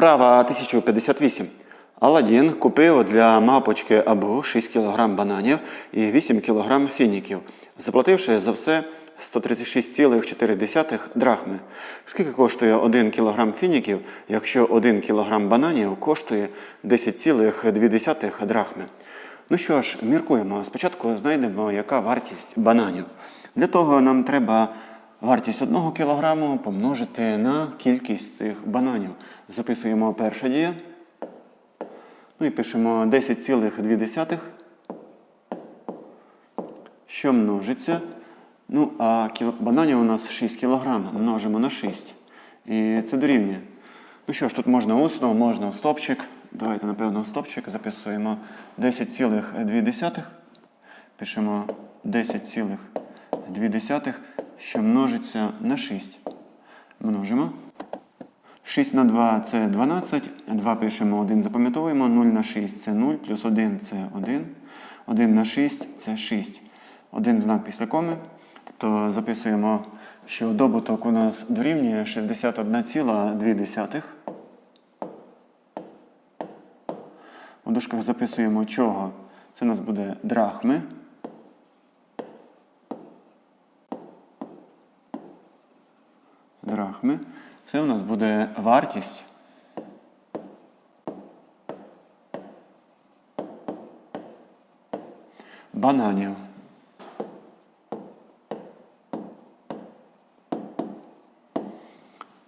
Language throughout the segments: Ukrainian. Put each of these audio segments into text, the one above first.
Вправа 1058. Аладдін купив для мапочки Абу 6 кг бананів і 8 кг фініків, заплативши за все 136,4 драхми. Скільки коштує 1 кг фініків, якщо 1 кг бананів коштує 10,2 драхми? Ну що ж, міркуємо. Спочатку знайдемо, яка вартість бананів. Для того нам треба вартість 1 кг помножити на кількість цих бананів. Записуємо перша дія. Ну і пишемо 10,2, що множиться. Ну, а бананів у нас 6 кг, множимо на 6. І це дорівнює. Ну що ж, тут можна усно, можна в стопчик. Давайте, напевно, в стопчик записуємо 10,2. Пишемо 10,2, що множиться на 6. Множимо. 6 на 2 це 12, 2 пишемо 1, запам'ятовуємо, 0 на 6 це 0, плюс 1 це 1, 1 на 6 це 6. Один знак після коми. То записуємо, що добуток у нас дорівнює 61,2. У дужках записуємо чого. Це у нас буде. Драхми. Це у нас буде вартість. Бананів.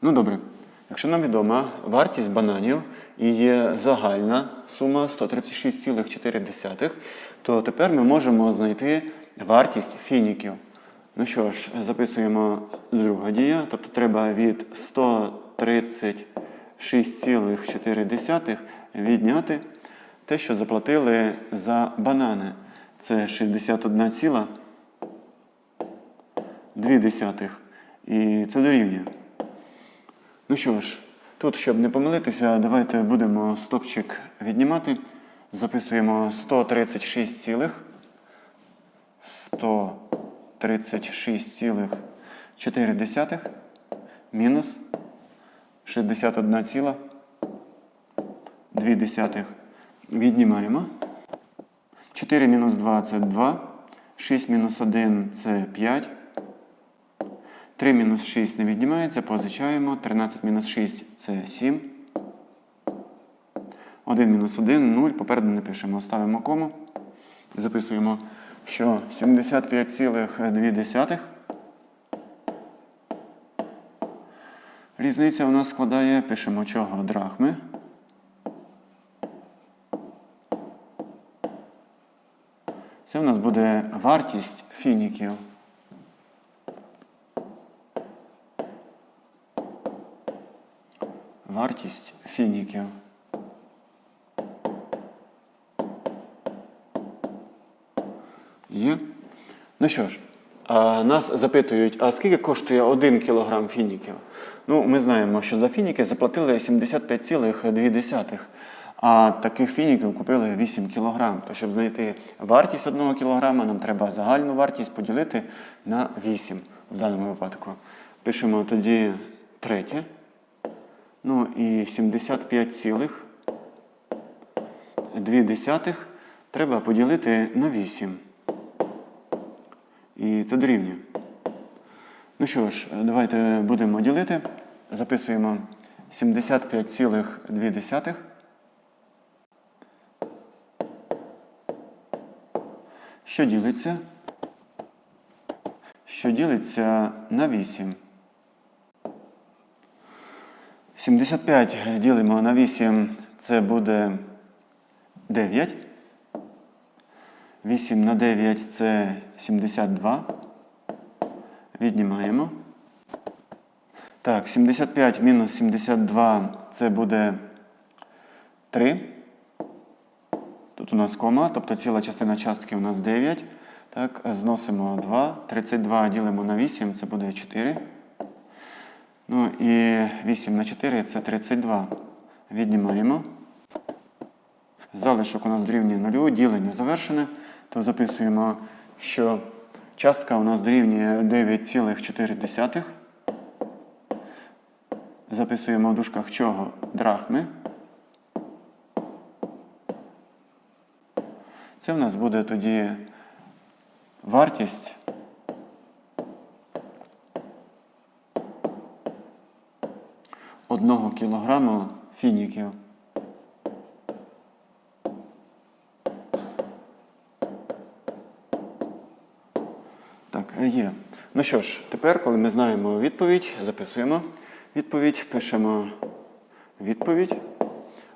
Ну добре. Якщо нам відома вартість бананів і є загальна сума 136,4, то тепер ми можемо знайти вартість фініків. Ну що ж, записуємо друга дія, тобто треба від 136,4 відняти те, що заплатили за банани. Це 61,2. І це дорівнює. Ну що ж, тут, щоб не помилитися, давайте будемо стопчик віднімати. Записуємо 136,100. 36,4 мінус 61,2. Віднімаємо. 4 мінус 2 це 2. 6 мінус 1 це 5. 3 мінус 6 не віднімається, позичаємо. 13 мінус 6 це 7. 1 мінус 1, 0. Попереду не пишемо. Ставимо кому. Записуємо що 75,2. Різниця у нас складає, пишемо чого драхми. Це у нас буде вартість фініків. Вартість фініків. Є. Ну що ж, а нас запитують, а скільки коштує 1 кілограм фініків? Ну, ми знаємо, що за фініки заплатили 75,2. А таких фініків купили 8 кілограм. То щоб знайти вартість 1 кілограма, нам треба загальну вартість поділити на 8 в даному випадку. Пишемо тоді третє. Ну і 75,2 треба поділити на 8. І це дорівнює. Ну що ж, давайте будемо ділити. Записуємо 75,2. Що ділиться? Що ділиться на 8. 75 ділимо на 8, це буде 9. 8 на 9 це 72. Віднімаємо. Так, 75 мінус 72 це буде 3. Тут у нас кома, тобто ціла частина частки у нас 9. Так, зносимо 2. 32 ділимо на 8, це буде 4. Ну і 8 на 4 це 32. Віднімаємо. Залишок у нас дорівнює 0, ділення завершене. То записуємо, що частка у нас дорівнює 9,4. записуємо в дужках чого? Драхми. Це в нас буде тоді вартість одного кілограму фініків. Є. Ну що ж, тепер, коли ми знаємо відповідь, записуємо відповідь, пишемо відповідь.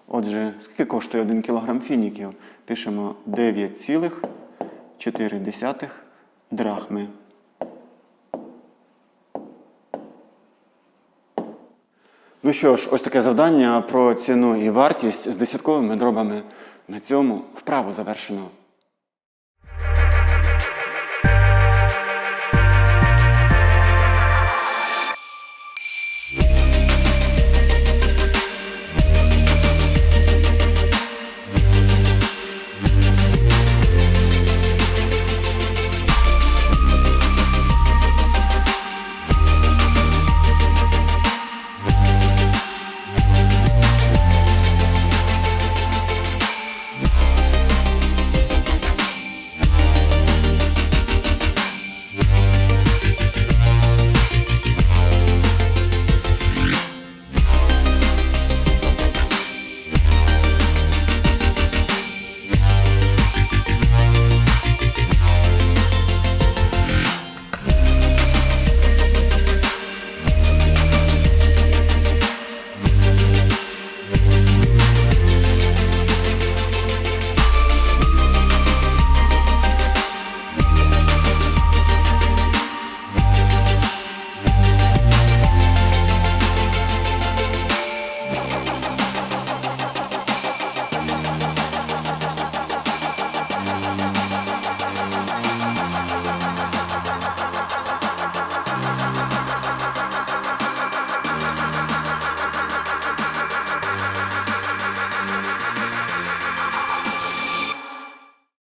Отже, скільки коштує 1 кг фініків? Пишемо 9,4 драхми. Ну що ж, ось таке завдання про ціну і вартість з десятковими дробами. На цьому вправу завершено.